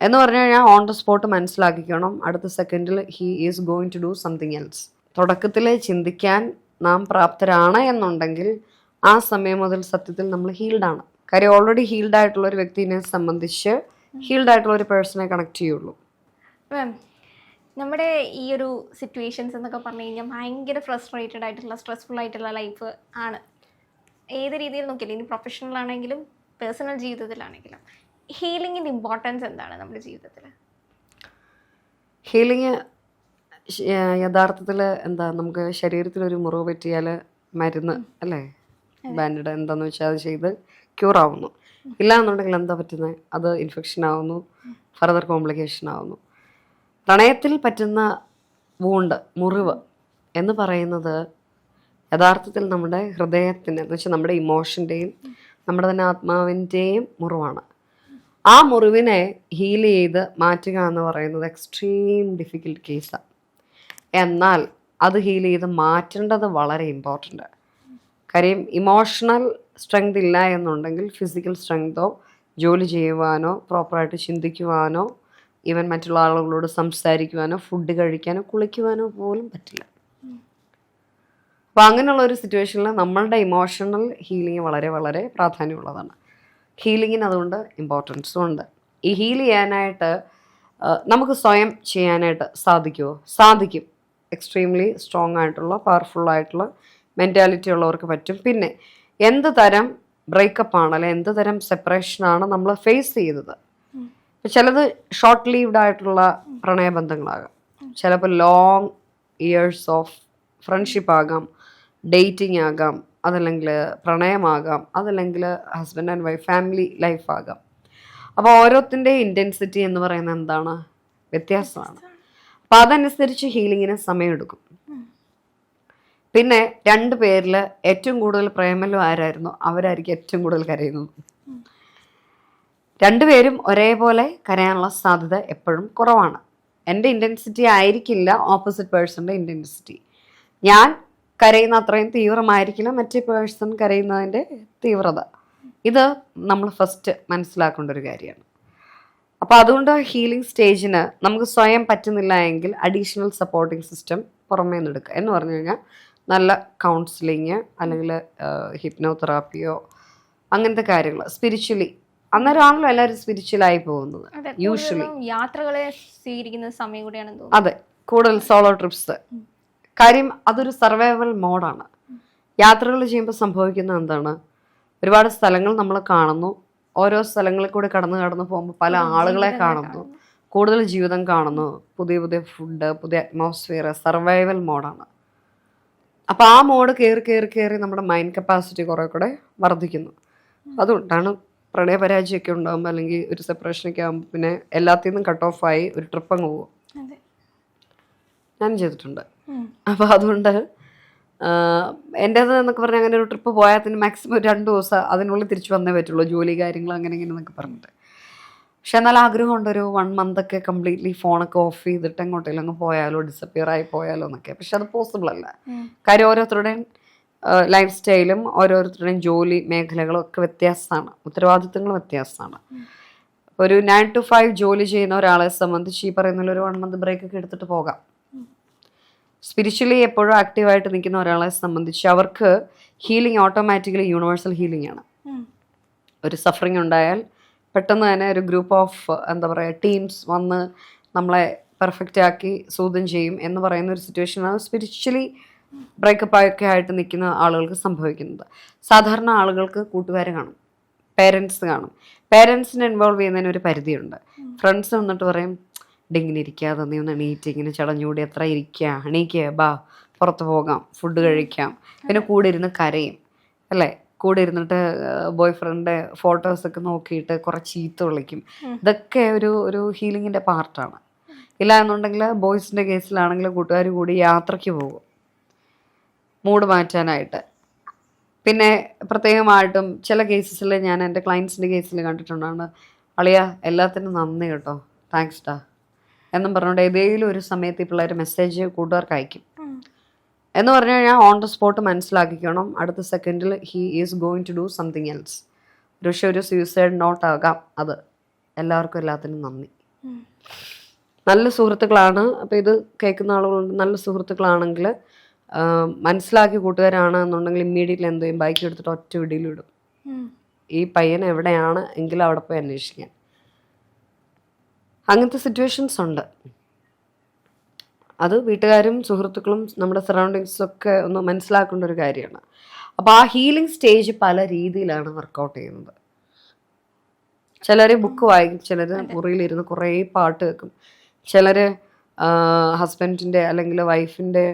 എന്ന് പറഞ്ഞു കഴിഞ്ഞാൽ ഓൺ ദ സ്പോട്ട് മനസ്സിലാക്കിക്കണം. അടുത്ത സെക്കൻഡിൽ he is going to do something else തുടക്കത്തിൽ ചിന്തിക്കാൻ നാം പ്രാപ്തരാണ് എന്നുണ്ടെങ്കിൽ ആ സമയം മുതൽ സത്യത്തിൽ നമ്മൾ ഹീൽഡ് ആണ്. കാര്യം ഓൾറെഡി ഹീൽഡ് ആയിട്ടുള്ള ഒരു വ്യക്തിനെ സംബന്ധിച്ച് ഹീൽഡ് ആയിട്ടുള്ള ഒരു പേഴ്സണെ കണക്ട് ചെയ്യുള്ളൂ. നമ്മുടെ ഈ ഒരു സിറ്റുവേഷൻസ് എന്നൊക്കെ പറഞ്ഞു കഴിഞ്ഞാൽ ഭയങ്കര ഫ്രസ്ട്രേറ്റഡ് ആയിട്ടുള്ള സ്ട്രെസ്ഫുൾ ആയിട്ടുള്ള ലൈഫ് ആണ്. ഏത് രീതിയിൽ നോക്കിയാലും ഇനി പ്രൊഫഷണൽ ആണെങ്കിലും പേഴ്സണൽ ജീവിതത്തിലാണെങ്കിലും. ഹീലിങ്ങിന്റെ ഇമ്പോർട്ടൻസ് എന്താണ് നമ്മുടെ ജീവിതത്തിൽ? ഹീലിംഗ് യഥാർത്ഥത്തിൽ എന്താ നമുക്ക് ശരീരത്തിൽ ഒരു മുറിവ് പറ്റിയാൽ മരുന്ന് അല്ലേ? ബാൻഡഡ് എന്താന്ന് വെച്ചാൽ അത് ചെയ്ത് ക്യൂർ ആവുന്നു ഇല്ല എന്നുണ്ടെങ്കിൽ എന്താ പറ്റുന്നത് അത് ഇൻഫെക്ഷൻ ആവുന്നു ഫർദർ കോംപ്ലിക്കേഷൻ ആവുന്നു പ്രണയത്തിൽ പറ്റുന്ന വൂണ്ട് മുറിവ് എന്ന് പറയുന്നത് യഥാർത്ഥത്തിൽ നമ്മുടെ ഹൃദയത്തിന് എന്ന് വെച്ചാൽ നമ്മുടെ ഇമോഷന്റെയും നമ്മുടെ തന്നെ ആത്മാവിന്റെയും മുറിവാണ്. ആ മുറിവിനെ ഹീൽ ചെയ്ത് മാറ്റുക എന്ന് പറയുന്നത് എക്സ്ട്രീം ഡിഫിക്കൽട്ട് കേസാണ് എന്നാൽ അത് ഹീൽ ചെയ്ത് മാറ്റേണ്ടത് വളരെ ഇമ്പോർട്ടന്റ് കാര്യം ഇമോഷണൽ സ്ട്രെങ്ത് ഇല്ല എന്നുണ്ടെങ്കിൽ ഫിസിക്കൽ സ്ട്രെങ്തോ ജോലി ചെയ്യുവാനോ പ്രോപ്പറായിട്ട് ചിന്തിക്കുവാനോ ഈവൻ മറ്റുള്ള ആളുകളോട് സംസാരിക്കുവാനോ ഫുഡ് കഴിക്കാനോ കുളിക്കുവാനോ പോലും പറ്റില്ല. അപ്പോൾ അങ്ങനെയുള്ള ഒരു സിറ്റുവേഷനിൽ നമ്മളുടെ ഇമോഷണൽ ഹീലിംഗ് വളരെ വളരെ പ്രാധാന്യമുള്ളതാണ്. ഹീലിങ്ങിന് അതുകൊണ്ട് ഇമ്പോർട്ടൻസും ഉണ്ട്. ഈ ഹീൽ ചെയ്യാനായിട്ട് നമുക്ക് സ്വയം ചെയ്യാനായിട്ട് സാധിക്കുമോ സാധിക്കും. എക്സ്ട്രീംലി സ്ട്രോങ് ആയിട്ടുള്ള പവർഫുൾ ആയിട്ടുള്ള മെന്റാലിറ്റി ഉള്ളവർക്ക് പറ്റും. പിന്നെ എന്ത് തരം ബ്രേക്കപ്പ് ആണ് അല്ലെ എന്ത് തരം സെപ്പറേഷനാണ് നമ്മൾ ഫേസ് ചെയ്തത് ഇപ്പൊ ചിലത് ഷോർട്ട് ലീവ്ഡ് ആയിട്ടുള്ള പ്രണയബന്ധങ്ങളാകാം. ചിലപ്പോൾ ലോങ് ഇയേഴ്സ് ഓഫ് ഫ്രണ്ട്ഷിപ്പ് ആകാം ഡേറ്റിംഗ് ആകാം അതല്ലെങ്കിൽ പ്രണയമാകാം അതല്ലെങ്കിൽ ഹസ്ബൻഡ് ആൻഡ് വൈഫ് ഫാമിലി ലൈഫാകാം അപ്പോൾ ഓരോത്തിന്റെ ഇന്റൻസിറ്റി എന്ന് പറയുന്നത് എന്താണ്? വ്യത്യാസമാണ്. അപ്പം അതനുസരിച്ച് ഹീലിങ്ങിന് സമയമെടുക്കും. പിന്നെ രണ്ട് പേരിൽ ഏറ്റവും കൂടുതൽ പ്രേമലും ആരായിരുന്നു? അവരായിരിക്കും ഏറ്റവും കൂടുതൽ കരയുന്നത്. രണ്ടുപേരും ഒരേപോലെ കരയാനുള്ള സാധ്യത എപ്പോഴും കുറവാണ്. എന്റെ ഇന്റൻസിറ്റി ആയിരിക്കില്ല ഓപ്പോസിറ്റ് പേഴ്സണിന്റെ ഇന്റൻസിറ്റി ഞാൻ കരയുന്ന അത്രയും തീവ്രമായിരിക്കില്ല മറ്റേ പേഴ്സൺ കരയുന്നതിന്റെ തീവ്രത. ഇത് നമ്മൾ ഫസ്റ്റ് മനസ്സിലാക്കേണ്ട ഒരു കാര്യമാണ്. അപ്പോൾ അതുകൊണ്ട് ഹീലിംഗ് സ്റ്റേജിന് നമുക്ക് സ്വയം പറ്റുന്നില്ല എങ്കിൽ അഡീഷണൽ സപ്പോർട്ടിംഗ് സിസ്റ്റം പുറമേ നിന്ന് എടുക്കുക എന്ന് പറഞ്ഞു കഴിഞ്ഞാൽ നല്ല കൗൺസിലിങ് അല്ലെങ്കിൽ ഹിപ്നോതെറാപ്പിയോ അങ്ങനത്തെ കാര്യങ്ങൾ സ്പിരിച്വലി അന്നേരമാണല്ലോ എല്ലാവരും സ്പിരിച്വലായി പോകുന്നത് യൂഷ്വലി യാത്രകളെ സ്വീകരിക്കുന്ന സമയം കൂടിയാണെന്ന് തോന്നുന്നു. അതെ കൂടുതൽ സോളോ ട്രിപ്സ് കാര്യം അതൊരു സർവൈവൽ മോഡാണ് യാത്രകൾ ചെയ്യുമ്പോൾ സംഭവിക്കുന്ന എന്താണ്? ഒരുപാട് സ്ഥലങ്ങൾ നമ്മൾ കാണുന്നു. ഓരോ സ്ഥലങ്ങളിൽ കൂടി കടന്നു കടന്നു പോകുമ്പോൾ പല ആളുകളെ കാണുന്നു. കൂടുതൽ ജീവിതം കാണുന്നു. പുതിയ പുതിയ ഫുഡ് പുതിയ അറ്റ്മോസ്ഫിയർ സർവൈവൽ മോഡാണ് അപ്പോൾ ആ മോഡ് കയറി കയറി കയറി നമ്മുടെ മൈൻഡ് കപ്പാസിറ്റി കുറേ കൂടെ വർദ്ധിക്കുന്നു. അതുകൊണ്ടാണ് പ്രണയപരാജയമൊക്കെ ഉണ്ടാകുമ്പോൾ അല്ലെങ്കിൽ ഒരു സെപ്പറേഷനൊക്കെ ആകുമ്പോൾ പിന്നെ എല്ലാത്തിൽ നിന്നും കട്ട് ഓഫ് ആയി ഒരു ട്രിപ്പ് അങ്ങ് പോകും. ഞാൻ ചെയ്തിട്ടുണ്ട്. അപ്പോൾ അതുകൊണ്ട് എന്റേത് എന്നൊക്കെ പറഞ്ഞാൽ അങ്ങനെ ഒരു ട്രിപ്പ് പോയാൽ തന്നെ മാക്സിമം രണ്ട് ദിവസം അതിനുള്ളിൽ തിരിച്ചു വന്നേ പറ്റുള്ളൂ. ജോലി കാര്യങ്ങൾ അങ്ങനെ ഇങ്ങനെ എന്നൊക്കെ പറഞ്ഞിട്ട്. പക്ഷെ എന്നാൽ ആഗ്രഹമുണ്ട് ഒരു വൺ മന്ത് ഒക്കെ കംപ്ലീറ്റ്ലി ഫോണൊക്കെ ഓഫ് ചെയ്തിട്ട് എങ്ങോട്ടെങ്കിലും അങ്ങ് പോയാലോ ഡിസപ്പിയർ ആയി പോയാലോ എന്നൊക്കെ. പക്ഷെ അത് പോസിബിൾ അല്ല. കാര്യം ഓരോരുത്തരുടെയും ലൈഫ് സ്റ്റൈലും ഓരോരുത്തരുടെയും ജോലി മേഖലകളും ഒക്കെ വ്യത്യാസമാണ്. ഉത്തരവാദിത്വങ്ങളും വ്യത്യാസമാണ്. ഒരു നയൻ ടു ഫൈവ് ജോലി ചെയ്യുന്ന ഒരാളെ സംബന്ധിച്ച് ഈ പറയുന്ന ഒരു വൺ മന്ത് ബ്രേക്ക് ഒക്കെ എടുത്തിട്ട് പോകാം. സ്പിരിച്വലി എപ്പോഴും ആക്റ്റീവായിട്ട് നിൽക്കുന്ന ഒരാളെ സംബന്ധിച്ച് അവർക്ക് ഹീലിംഗ് ഓട്ടോമാറ്റിക്കലി യൂണിവേഴ്സൽ ഹീലിംഗ് ആണ്. ഒരു സഫറിങ് ഉണ്ടായാൽ പെട്ടെന്ന് തന്നെ ഒരു ഗ്രൂപ്പ് ഓഫ് എന്താ പറയുക ടീംസ് വന്ന് നമ്മളെ പെർഫെക്റ്റ് ആക്കി സൂതം ചെയ്യും എന്ന് പറയുന്ന ഒരു സിറ്റുവേഷനാണ് സ്പിരിച്വലി ബ്രേക്കപ്പ് ഒക്കെ ആയിട്ട് നിൽക്കുന്ന ആളുകൾക്ക് സംഭവിക്കുന്നത്. സാധാരണ ആളുകൾക്ക് കൂട്ടുകാർ കാണും പേരൻസ് കാണും. പേരൻസിനെ ഇൻവോൾവ് ചെയ്യുന്നതിന് ഒരു പരിധിയുണ്ട്. ഫ്രണ്ട്സ് വന്നിട്ട് പറയും ഡിങ്ങനെ ഇരിക്കാതെ നീ ഒന്ന് എണീറ്റ് ഇങ്ങനെ ചടഞ്ഞുകൂടി എത്ര ഇരിക്കുക എണീക്കുക ബാ പുറത്ത് പോകാം ഫുഡ് കഴിക്കാം. പിന്നെ കൂടെ ഇരുന്ന് കരയും അല്ലേ? കൂടെ ഇരുന്നിട്ട് ബോയ് ഫ്രണ്ട് ഫോട്ടോസൊക്കെ നോക്കിയിട്ട് കുറേ ചീത്ത വിളിക്കും. ഇതൊക്കെ ഒരു ഒരു ഹീലിങ്ങിന്റെ പാർട്ടാണ് ഇല്ല എന്നുണ്ടെങ്കിൽ ബോയ്സിന്റെ കേസിലാണെങ്കിൽ കൂട്ടുകാർ കൂടി യാത്രയ്ക്ക് പോകും. മൂഡ് മാറ്റാനായിട്ട്. പിന്നെ പ്രത്യേകമായിട്ടും ചില കേസസിൽ ഞാൻ എന്റെ ക്ലയൻസിന്റെ കേസിൽ കണ്ടിട്ടുണ്ടാണ് അളിയ എല്ലാത്തിനും നന്ദി കേട്ടോ. താങ്ക്സ് ഡാ എന്നും പറഞ്ഞുകൊണ്ട് ഏതെങ്കിലും ഒരു സമയത്ത് ഈ പിള്ളേർ മെസ്സേജ് കൂട്ടുകാർക്ക് അയക്കും. എന്ന് പറഞ്ഞു കഴിഞ്ഞാൽ ഓൺ ദ സ്പോട്ട് മനസ്സിലാക്കിക്കണം. അടുത്ത സെക്കൻഡിൽ he is going to do something else ഒരു പക്ഷേ ഒരു സൂയിസൈഡ് നോട്ട് ആകാം അത്. എല്ലാവർക്കും എല്ലാത്തിനും നന്ദി. നല്ല സുഹൃത്തുക്കളാണ്. അപ്പം ഇത് കേൾക്കുന്ന ആളുകളുണ്ട് നല്ല സുഹൃത്തുക്കളാണെങ്കിൽ മനസ്സിലാക്കി കൂട്ടുകാരാണ് എന്നുണ്ടെങ്കിൽ ഇമ്മീഡിയറ്റ്ലി എന്ത് ചെയ്യും? ബൈക്ക് എടുത്തിട്ട് ഒറ്റ വിടിയിലിടും ഈ പയ്യൻ എവിടെയാണ് എങ്കിലും അവിടെ പോയി അന്വേഷിക്കാൻ. അങ്ങനത്തെ സിറ്റുവേഷൻസ് ഉണ്ട്. അത് വീട്ടുകാരും സുഹൃത്തുക്കളും നമ്മുടെ സറൗണ്ടിങ്സും ഒക്കെ ഒന്ന് മനസ്സിലാക്കേണ്ട ഒരു കാര്യമാണ്. അപ്പോൾ ആ ഹീലിംഗ് സ്റ്റേജ് പല രീതിയിലാണ് വർക്കൗട്ട് ചെയ്യുന്നത്. ചിലർ ബുക്ക് വായിക്കും ചിലർ മുറിയിലിരുന്ന് കുറേ പാട്ട് കേൾക്കും. ചിലർ ഹസ്ബൻഡിന്റെ അല്ലെങ്കിൽ വൈഫിന്റെ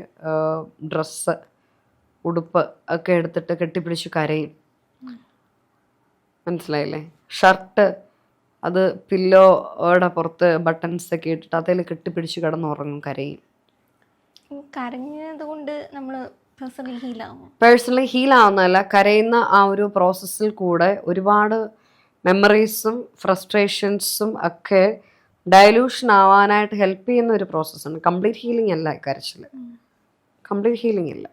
ഡ്രസ്സ് ഉടുപ്പ് ഒക്കെ എടുത്തിട്ട് കെട്ടിപ്പിടിച്ച് കരയും. മനസ്സിലായില്ലേ? ഷർട്ട് അത് പില്ലോയുടെ പുറത്ത് ബട്ടൺസ് ഒക്കെ ഇട്ടിട്ട് അതിൽ കെട്ടിപ്പിടിച്ച് കിടന്നുറങ്ങും കരയും. കരഞ്ഞതുകൊണ്ട് കരഞ്ഞത് കൊണ്ട് നമ്മൾ പേഴ്സണലി ഹീൽ ആവുന്നതല്ല കരയുന്ന ആ ഒരു പ്രോസസ്സിൽ കൂടെ ഒരുപാട് മെമ്മറീസും ഫ്രസ്ട്രേഷൻസും ഒക്കെ ഡയലൂഷൻ ആവാനായിട്ട് ഹെൽപ്പ് ചെയ്യുന്ന ഒരു പ്രോസസ്സാണ് കംപ്ലീറ്റ് ഹീലിംഗ് അല്ല കരച്ചിൽ. കംപ്ലീറ്റ് ഹീലിംഗ് അല്ല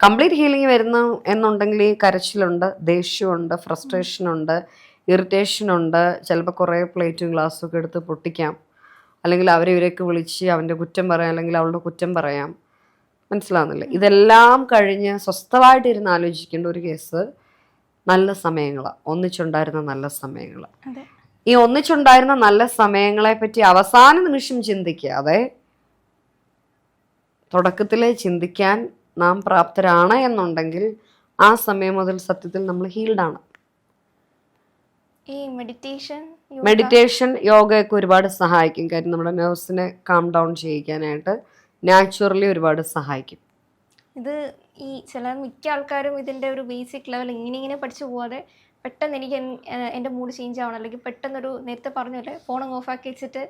കംപ്ലീറ്റ് ഹീലിംഗ് വരുന്ന എന്നുണ്ടെങ്കിൽ ഈ കരച്ചിലുണ്ട് ദേഷ്യമുണ്ട് ഫ്രസ്ട്രേഷൻ ഉണ്ട് ഇറിറ്റേഷൻ ഉണ്ട്. ചിലപ്പോൾ കുറേ പ്ലേറ്റും ഗ്ലാസ്സും ഒക്കെ എടുത്ത് പൊട്ടിക്കാം. അല്ലെങ്കിൽ അവരെ ഇവരെയൊക്കെ വിളിച്ച് അവന്റെ കുറ്റം പറയാം അല്ലെങ്കിൽ അവളുടെ കുറ്റം പറയാം. മനസ്സിലാവുന്നില്ല? ഇതെല്ലാം കഴിഞ്ഞ് സ്വസ്ഥമായിട്ടിരുന്ന് ആലോചിക്കേണ്ട ഒരു കേസ് നല്ല സമയങ്ങളാണ് ഒന്നിച്ചുണ്ടായിരുന്ന നല്ല സമയങ്ങൾ ഈ ഒന്നിച്ചുണ്ടായിരുന്ന നല്ല സമയങ്ങളെ പറ്റി അവസാന നിമിഷം ചിന്തിക്കാതെ തുടക്കത്തിലെ ചിന്തിക്കാൻ നാം പ്രാപ്തരാണ് എന്നുണ്ടെങ്കിൽ ആ സമയം മുതൽ സത്യത്തിൽ നമ്മൾ ഹീൽഡാണ്. ഈ മെഡിറ്റേഷൻ മെഡിറ്റേഷൻ യോഗയൊക്കെ ഒരുപാട് സഹായിക്കും. കാര്യം നമ്മുടെ നെർവ്സിനെ കാം ഡൗൺ ചെയ്യിക്കാനായിട്ട് നാച്ചുറലി ഒരുപാട് സഹായിക്കും. ഇത് ഈ ചില മിക്ക ആൾക്കാരും ഇതിന്റെ ഒരു ബേസിക് ലെവൽ ഇങ്ങനെ ഇങ്ങനെ പഠിച്ചു പോവാതെ പെട്ടെന്ന് എനിക്ക് എന്റെ മൂഡ് ചേഞ്ച് ആവണം. അല്ലെങ്കിൽ പെട്ടെന്നൊരു നേരത്തെ പറഞ്ഞല്ലേ ഫോൺ ഓഫ് ആക്കി വെച്ചിട്ട്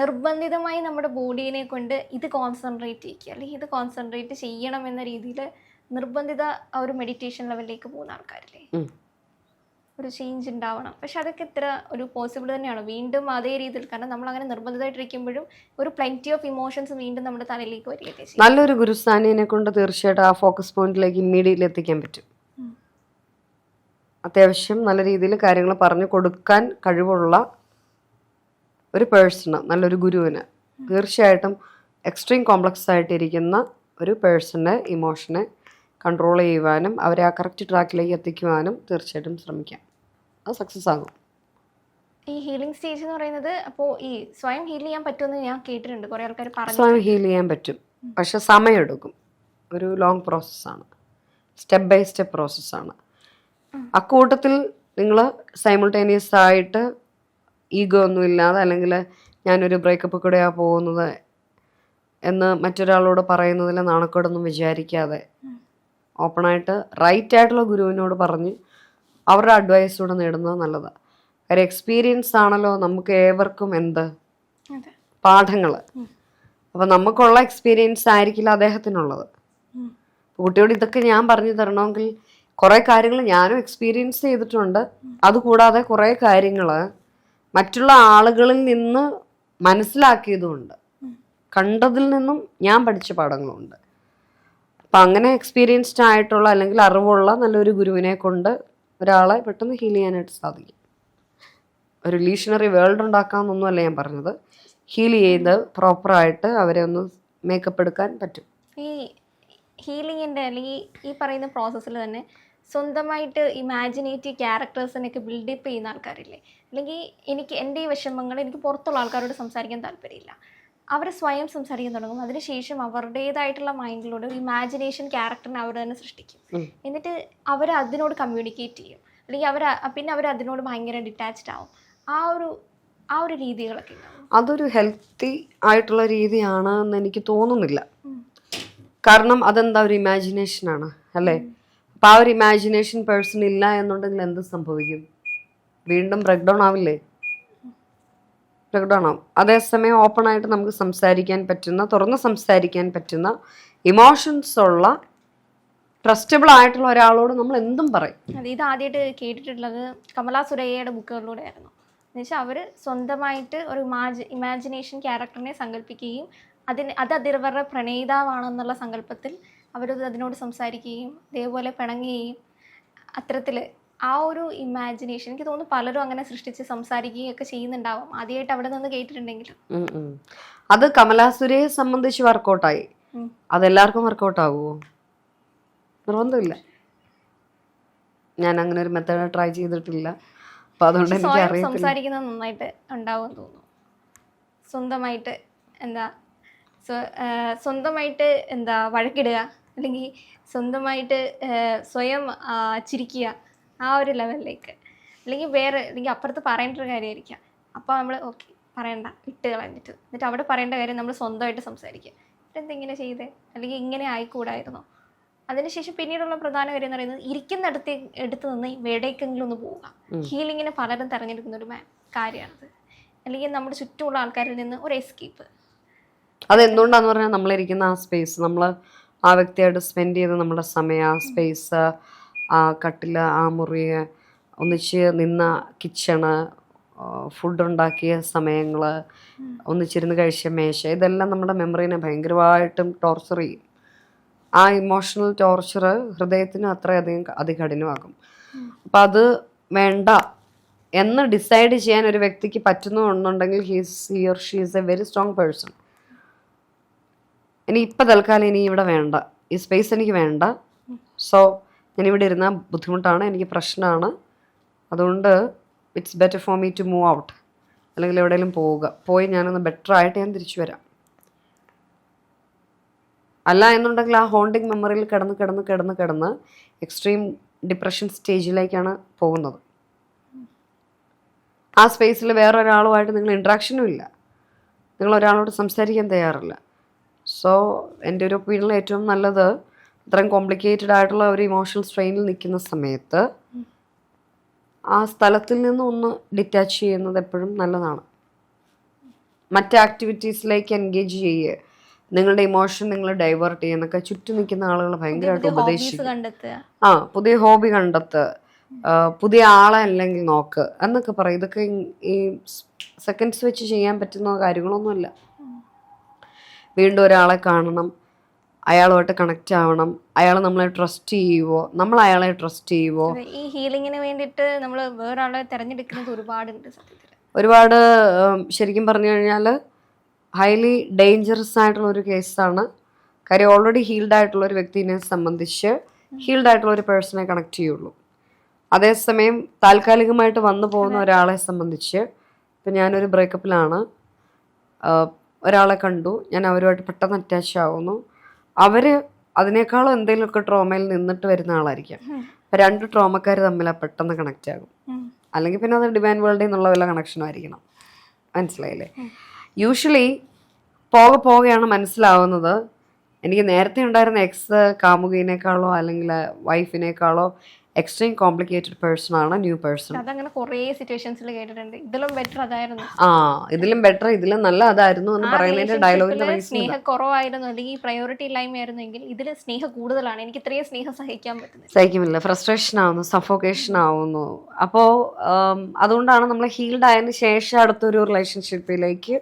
നിർബന്ധിതമായി നമ്മുടെ ബോഡീനെ കൊണ്ട് ഇത് കോൺസെൻട്രേറ്റ് ചെയ്യിക്കുക. അല്ലെങ്കിൽ ഇത് കോൺസെൻട്രേറ്റ് ചെയ്യണം എന്ന രീതിയിൽ നിർബന്ധിത ആ ഒരു മെഡിറ്റേഷൻ ലെവലിലേക്ക് പോകുന്ന ആൾക്കാരില്ലേ. ഒരു ചേഞ്ച് ഉണ്ടാവണം. പക്ഷെ അതൊക്കെ ഇത്ര ഒരു പോസിബിൾ തന്നെയാണ്. വീണ്ടും അതേ രീതിയിൽ കാരണം നമ്മൾ അങ്ങനെ നിർബന്ധിതമായിട്ടിരിക്കുമ്പോഴും ഒരു പ്ലെന്റി ഓഫ് ഇമോഷൻസ് വീണ്ടും നമ്മുടെ തലയിലേക്ക് വരികയൊക്കെ ചെയ്യും. നല്ലൊരു ഗുരുസ്ഥാനിനെ കൊണ്ട് തീർച്ചയായിട്ടും ആ ഫോക്കസ് പോയിന്റിലേക്ക് ഇമ്മീഡിയറ്റ്ലി എത്തിക്കാൻ പറ്റും. അത്യാവശ്യം നല്ല രീതിയിൽ കാര്യങ്ങൾ പറഞ്ഞു കൊടുക്കാൻ കഴിവുള്ള ഒരു പേഴ്സണ് നല്ലൊരു ഗുരുവിന്. തീർച്ചയായിട്ടും എക്സ്ട്രീം കോംപ്ലക്സ് ആയിട്ടിരിക്കുന്ന ഒരു പേഴ്സണെ ഇമോഷനെ കൺട്രോൾ ചെയ്യുവാനും അവരെ ആ കറക്റ്റ് ട്രാക്കിലേക്ക് എത്തിക്കുവാനും തീർച്ചയായിട്ടും ശ്രമിക്കാം. അത് സക്സസ് ആകും. ഈ ഹീലിംഗ് സ്റ്റേജ് എന്ന് പറയുന്നത് അപ്പോൾ ഈ സ്വയം ഹീൽ ചെയ്യാൻ പറ്റുമെന്ന് ഞാൻ കേട്ടിട്ടുണ്ട്. കുറേ ആൾക്കാർ പറഞ്ഞു സ്വയം ഹീൽ ചെയ്യാൻ പറ്റും. പക്ഷെ സമയമെടുക്കും. ഒരു ലോങ് പ്രോസസ്സാണ് സ്റ്റെപ്പ് ബൈ സ്റ്റെപ്പ് പ്രോസസ്സാണ് അക്കൂട്ടത്തിൽ നിങ്ങൾ സൈമിൾട്ടേനിയസ് ആയിട്ട് ഈഗോ ഒന്നും ഇല്ലാതെ അല്ലെങ്കിൽ ഞാനൊരു ബ്രേക്കപ്പ് കൂടെയാണ് പോകുന്നത് എന്ന് മറ്റൊരാളോട് പറയുന്നതിൽ നാണക്കേടൊന്നും വിചാരിക്കാതെ ഓപ്പണായിട്ട് റൈറ്റ് ആയിട്ടുള്ള ഗുരുവിനോട് പറഞ്ഞ് അവരുടെ അഡ്വൈസ് കൂടെ നേടുന്നത് നല്ലതാണ് കാര്യം എക്സ്പീരിയൻസ് ആണല്ലോ നമുക്ക് ഏവർക്കും എന്ത്? പാഠങ്ങൾ. അപ്പം നമുക്കുള്ള എക്സ്പീരിയൻസ് ആയിരിക്കില്ല അദ്ദേഹത്തിനുള്ളത്. കുട്ടിയോട് ഇതൊക്കെ ഞാൻ പറഞ്ഞു തരണമെങ്കിൽ കുറേ കാര്യങ്ങൾ ഞാനും എക്സ്പീരിയൻസ് ചെയ്തിട്ടുണ്ട്. അതുകൂടാതെ കുറേ കാര്യങ്ങൾ മറ്റുള്ള ആളുകളിൽ നിന്ന് മനസ്സിലാക്കിയതുമുണ്ട്. കണ്ടതിൽ നിന്നും ഞാൻ പഠിച്ച പാഠങ്ങളുമുണ്ട് അപ്പം അങ്ങനെ എക്സ്പീരിയൻസ്ഡ് ആയിട്ടുള്ള അല്ലെങ്കിൽ അറിവുള്ള നല്ലൊരു ഗുരുവിനെ കൊണ്ട് ഒരാളെ പെട്ടെന്ന് ഹീൽ ചെയ്യാനായിട്ട് സാധിക്കും. ഒരു ലീഷണറി വേൾഡ് ഉണ്ടാക്കാമെന്നൊന്നുമല്ല ഞാൻ പറഞ്ഞത്. ഹീൽ ചെയ്ത് പ്രോപ്പറായിട്ട് അവരെ ഒന്ന് മേക്കപ്പ് എടുക്കാൻ പറ്റും. ഈ ഹീലിങ്ങിന്റെ അല്ലെങ്കിൽ ഈ പറയുന്ന പ്രോസസ്സിൽ തന്നെ സ്വന്തമായിട്ട് ഇമാജിനേറ്റീവ് ക്യാരക്ടേഴ്സിനൊക്കെ ബിൽഡപ്പ് ചെയ്യുന്ന ആൾക്കാരില്ലേ? അല്ലെങ്കിൽ എനിക്ക് എന്റെ ഈ വിഷമങ്ങൾ എനിക്ക് പുറത്തുള്ള ആൾക്കാരോട് സംസാരിക്കാൻ താല്പര്യമില്ല. അവർ സ്വയം സംസാരിക്കാൻ തുടങ്ങും. അതിനുശേഷം അവരുടേതായിട്ടുള്ള മൈൻഡിലൂടെ ഒരു ഇമാജിനേഷൻ ക്യാരക്ടറിനെ അവർ തന്നെ സൃഷ്ടിക്കും. എന്നിട്ട് അവർ അതിനോട് കമ്മ്യൂണിക്കേറ്റ് ചെയ്യും. അല്ലെങ്കിൽ അവർ പിന്നെ അവർ അതിനോട് ഭയങ്കര ഡിറ്റാച്ച്ഡ് ആവും. ആ ഒരു ആ ഒരു രീതികളൊക്കെ അതൊരു ഹെൽത്തി ആയിട്ടുള്ള രീതിയാണ് എന്ന് എനിക്ക് തോന്നുന്നില്ല. കാരണം അതെന്താ ഒരു ഇമാജിനേഷൻ ആണ് അല്ലേ? അപ്പം ആ ഒരു ഇമാജിനേഷൻ പേഴ്സൺ ഇല്ല എന്നുണ്ടെങ്കിൽ എന്ത് സംഭവിക്കും? വീണ്ടും ബ്രേക്ക് ഡൗൺ ആവില്ലേ? ഡൗൺ അതേസമയം ഓപ്പൺ ആയിട്ട് നമുക്ക് സംസാരിക്കാൻ പറ്റുന്ന തുറന്ന് സംസാരിക്കാൻ പറ്റുന്ന ഇമോഷൻസ് ഉള്ള ട്രസ്റ്റബിൾ ആയിട്ടുള്ള ഒരാളോട് നമ്മൾ എന്തും പറയും. ഇത് ആദ്യമായിട്ട് കേട്ടിട്ടുള്ളത് കമലാ സുരയ്യയുടെ ബുക്കുകളിലൂടെ ആയിരുന്നു എന്നുവെച്ചാൽ അവർ സ്വന്തമായിട്ട് ഒരു ഇമാജ് ഇമാജിനേഷൻ ക്യാരക്ടറിനെ സങ്കല്പിക്കുകയും അതിന് അത് അതിർവരുടെ പ്രണയിതാവാണെന്നുള്ള സങ്കല്പത്തിൽ അവരത് അതിനോട് സംസാരിക്കുകയും അതേപോലെ പിണങ്ങുകയും അത്തരത്തിൽ ആ ഒരു ഇമാജിനേഷൻ എനിക്ക് തോന്നുന്നു പലരും അങ്ങനെ സൃഷ്ടിച്ച് സംസാരിക്കുകയും ഒക്കെ ചെയ്യുന്നുണ്ടാവും. ആദ്യമായിട്ട് അവിടെ നിന്ന് കേട്ടിട്ടുണ്ടെങ്കിലും ഉം. അത് കമലാസുരയെ സംബന്ധിച്ച് വർക്കൗട്ടായി. അതെല്ലാവർക്കും വർക്കൗട്ട് ആവുമോ നിർബന്ധമില്ല. ഞാൻ അങ്ങനെ ഒരു മെത്തേഡ് ട്രൈ ചെയ്തിട്ടില്ല. അപ്പൊ അതുകൊണ്ട് എനിക്ക് സംസാരിക്കുന്നത് നന്നായിട്ട് ഉണ്ടാവും തോന്നുന്നു. സ്വന്തമായിട്ട് എന്താ സ്വ- സ്വന്തമായിട്ട് എന്താ വഴക്കിടുക അല്ലെങ്കിൽ സ്വന്തമായിട്ട് സ്വയം ചിരിക്കുക. ആ ഒരു ലെവലിലേക്ക്. അല്ലെങ്കിൽ വേറെ അല്ലെങ്കിൽ അപ്പുറത്ത് പറയേണ്ട ഒരു കാര്യമായിരിക്കാം. അപ്പോൾ നമ്മൾ ഓക്കെ പറയണ്ട ഇട്ട് കളഞ്ഞിട്ട്. എന്നിട്ട് അവിടെ പറയേണ്ട കാര്യം നമ്മൾ സ്വന്തമായിട്ട് സംസാരിക്കുക. ഇങ്ങനെ ചെയ്തേ? അല്ലെങ്കിൽ ഇങ്ങനെ ആയിക്കൂടായിരുന്നോ? അതിനുശേഷം പിന്നീടുള്ള പ്രധാന കാര്യം എന്ന് പറയുന്നത് ഇരിക്കുന്നിടത്ത് എടുത്തു നിന്ന് എവിടേക്കെങ്കിലും ഒന്ന് പോവുക. ഹീലിങ്ങിന് പലരും തിരഞ്ഞെടുക്കുന്ന ഒരു കാര്യമാണത്. അല്ലെങ്കിൽ നമ്മുടെ ചുറ്റുമുള്ള ആൾക്കാരിൽ നിന്ന് ഒരു എസ്കേപ്പ് അത് എന്തുകൊണ്ടാന്ന് പറഞ്ഞാൽ നമ്മളിരിക്കുന്ന ആ സ്പേസ് നമ്മൾ ആ വ്യക്തിയായിട്ട് സ്പെൻഡ് ചെയ്ത നമ്മുടെ സമയം ആ സ്പേസ് ആ കട്ടിൽ ആ മുറി ഒന്നിച്ച് നിന്ന കിച്ചണ് ഫുഡ് ഉണ്ടാക്കിയ സമയങ്ങൾ ഒന്നിച്ചിരുന്ന് കഴിച്ച മേശ ഇതെല്ലാം നമ്മുടെ മെമ്മറീനെ ഭയങ്കരമായിട്ടും ടോർച്ചർ ചെയ്യും. ആ ഇമോഷണൽ ടോർച്ചർ ഹൃദയത്തിന് അത്രയധികം അതികഠിനമാകും അപ്പം അത് വേണ്ട. എന്ന് ഡിസൈഡ് ചെയ്യാൻ ഒരു വ്യക്തിക്ക് പറ്റുന്നുണ്ടെങ്കിൽ he's he or she is a very strong person ഇനി ഇപ്പം തൽക്കാലം ഇനി ഇവിടെ വേണ്ട. ഈ സ്പേസ് എനിക്ക് വേണ്ട. സോ ഞാനിവിടെ ഇരുന്നാൽ ബുദ്ധിമുട്ടാണ് എനിക്ക് പ്രശ്നമാണ് അതുകൊണ്ട് it's better for me to move out അല്ലെങ്കിൽ എവിടെയെങ്കിലും പോവുക. പോയി ഞാനൊന്ന് ബെറ്റർ ആയിട്ട് ഞാൻ തിരിച്ചു വരാം. അല്ല എന്നുണ്ടെങ്കിൽ ആ ഹോണ്ടിങ് മെമ്മറിയിൽ കിടന്ന് കിടന്ന് കിടന്ന് കിടന്ന് എക്സ്ട്രീം ഡിപ്രഷൻ സ്റ്റേജിലേക്കാണ് പോകുന്നത്. ആ സ്പേസിൽ വേറെ ഒരാളുമായിട്ട് നിങ്ങൾ ഇൻട്രാക്ഷനും ഇല്ല. നിങ്ങൾ ഒരാളോട് സംസാരിക്കാൻ തയ്യാറില്ല. സോ എന്റെ ഒരു ഒപ്പീനിയനിൽ ഏറ്റവും നല്ലത് ഇത്രയും കോംപ്ലിക്കേറ്റഡ് ആയിട്ടുള്ള ഒരു ഇമോഷണൽ സ്ട്രെയിനിൽ നിൽക്കുന്ന സമയത്ത് ആ സ്ഥലത്തിൽ നിന്ന് ഒന്ന് ഡിറ്റാച്ച് ചെയ്യുന്നത് എപ്പോഴും നല്ലതാണ്. മറ്റ് ആക്ടിവിറ്റീസിലേക്ക് എൻഗേജ് ചെയ്യുക നിങ്ങളുടെ ഇമോഷൻ നിങ്ങൾ ഡൈവേർട്ട് ചെയ്യുന്നൊക്കെ ചുറ്റും നിൽക്കുന്ന ആളുകൾ ഭയങ്കരമായിട്ട് ഉപദേശിക്കും ആ പുതിയ ഹോബി കണ്ടെത്ത് പുതിയ ആളെ അല്ലെങ്കിൽ നോക്ക് എന്നൊക്കെ പറയും. ഇതൊക്കെ ഈ സെക്കൻഡ്സ് വെച്ച് ചെയ്യാൻ പറ്റുന്ന കാര്യങ്ങളൊന്നുമല്ല. വീണ്ടും ഒരാളെ കാണണം. അയാളുമായിട്ട് കണക്ട് ആവണം. അയാൾ നമ്മളെ ട്രസ്റ്റ് ചെയ്യുവോ? നമ്മൾ അയാളെ ട്രസ്റ്റ് ചെയ്യുവോ? ഈ ഹീലിങ്ങിന് വേണ്ടിയിട്ട് നമ്മൾ വേറൊരാളെ തിരഞ്ഞെടുക്കുന്നത് ഒരുപാടുണ്ട് സത്യത്തിൽ ഒരുപാട് ശരിക്കും പറഞ്ഞു കഴിഞ്ഞാൽ ഹൈലി ഡേഞ്ചറസ് ആയിട്ടുള്ള ഒരു കേസാണ് കാര്യം ഓൾറെഡി ഹീൽഡ് ആയിട്ടുള്ള ഒരു വ്യക്തിനെ സംബന്ധിച്ച് ഹീൽഡ് ആയിട്ടുള്ള ഒരു പേഴ്സണെ കണക്ട് ചെയ്യുള്ളൂ. അതേസമയം താൽക്കാലികമായിട്ട് വന്നു പോകുന്ന ഒരാളെ സംബന്ധിച്ച് ഇപ്പം ഞാനൊരു ബ്രേക്കപ്പിലാണ് ഒരാളെ കണ്ടു. ഞാൻ അവരുമായിട്ട് പെട്ടെന്ന് അറ്റാച്ച് ആവുന്നു. അവർ അതിനേക്കാളും എന്തെങ്കിലുമൊക്കെ ട്രോമയിൽ നിന്നിട്ട് വരുന്ന ആളായിരിക്കാം. രണ്ട് ട്രോമക്കാർ തമ്മിൽ പെട്ടെന്ന് കണക്റ്റ് ആകും. അല്ലെങ്കിൽ പിന്നെ അത് ഡിവൈൻ വേൾഡിൽ നിന്നുള്ള വല്ല കണക്ഷനും ആയിരിക്കണം. മനസ്സിലായില്ലേ? യൂഷ്വലി പോക പോകെയാണ് മനസ്സിലാവുന്നത്. എനിക്ക് നേരത്തെ ഉണ്ടായിരുന്ന എക്സ് കാമുകിനേക്കാളോ അല്ലെങ്കിൽ വൈഫിനേക്കാളോ എക്സ്ട്രീം കോംപ്ലിക്കേറ്റഡ് പേഴ്സൺ ആണ് ന്യൂ പേഴ്സൺ അതങ്ങനെ കുറേ സിറ്റുവേഷൻസിൽ കേട്ടിട്ടുണ്ട്. ഇതിലും ബെറ്റർ അതായിരുന്നു. ആ ഇതിലും ബെറ്റർ ഇതിലും നല്ല അതായിരുന്നു എന്ന് പറയുന്നതിന്റെ ഡയലോഗിന്റെ സ്നേഹ കുറവായിരുന്നു അല്ലെങ്കിൽ പ്രയോറിറ്റി ഇല്ലായ്മയായിരുന്നെങ്കിൽ ഇതിൽ സ്നേഹം കൂടുതലാണ്. എനിക്ക് ഇത്രയും സ്നേഹം സഹിക്കാൻ പറ്റുന്നത് സഹിക്കുമില്ല ഫ്രസ്ട്രേഷൻ ആവുന്നു സഫോക്കേഷൻ ആവുന്നു. അപ്പോൾ അതുകൊണ്ടാണ് നമ്മൾ ഹീൽഡ് ആയതിനു ശേഷം അടുത്തൊരു റിലേഷൻഷിപ്പിലേക്ക്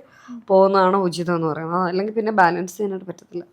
പോകുന്നതാണ് ഉചിതം എന്ന് പറയുന്നത്. അല്ലെങ്കിൽ പിന്നെ ബാലൻസ് ചെയ്യാനായിട്ട് പറ്റത്തില്ല.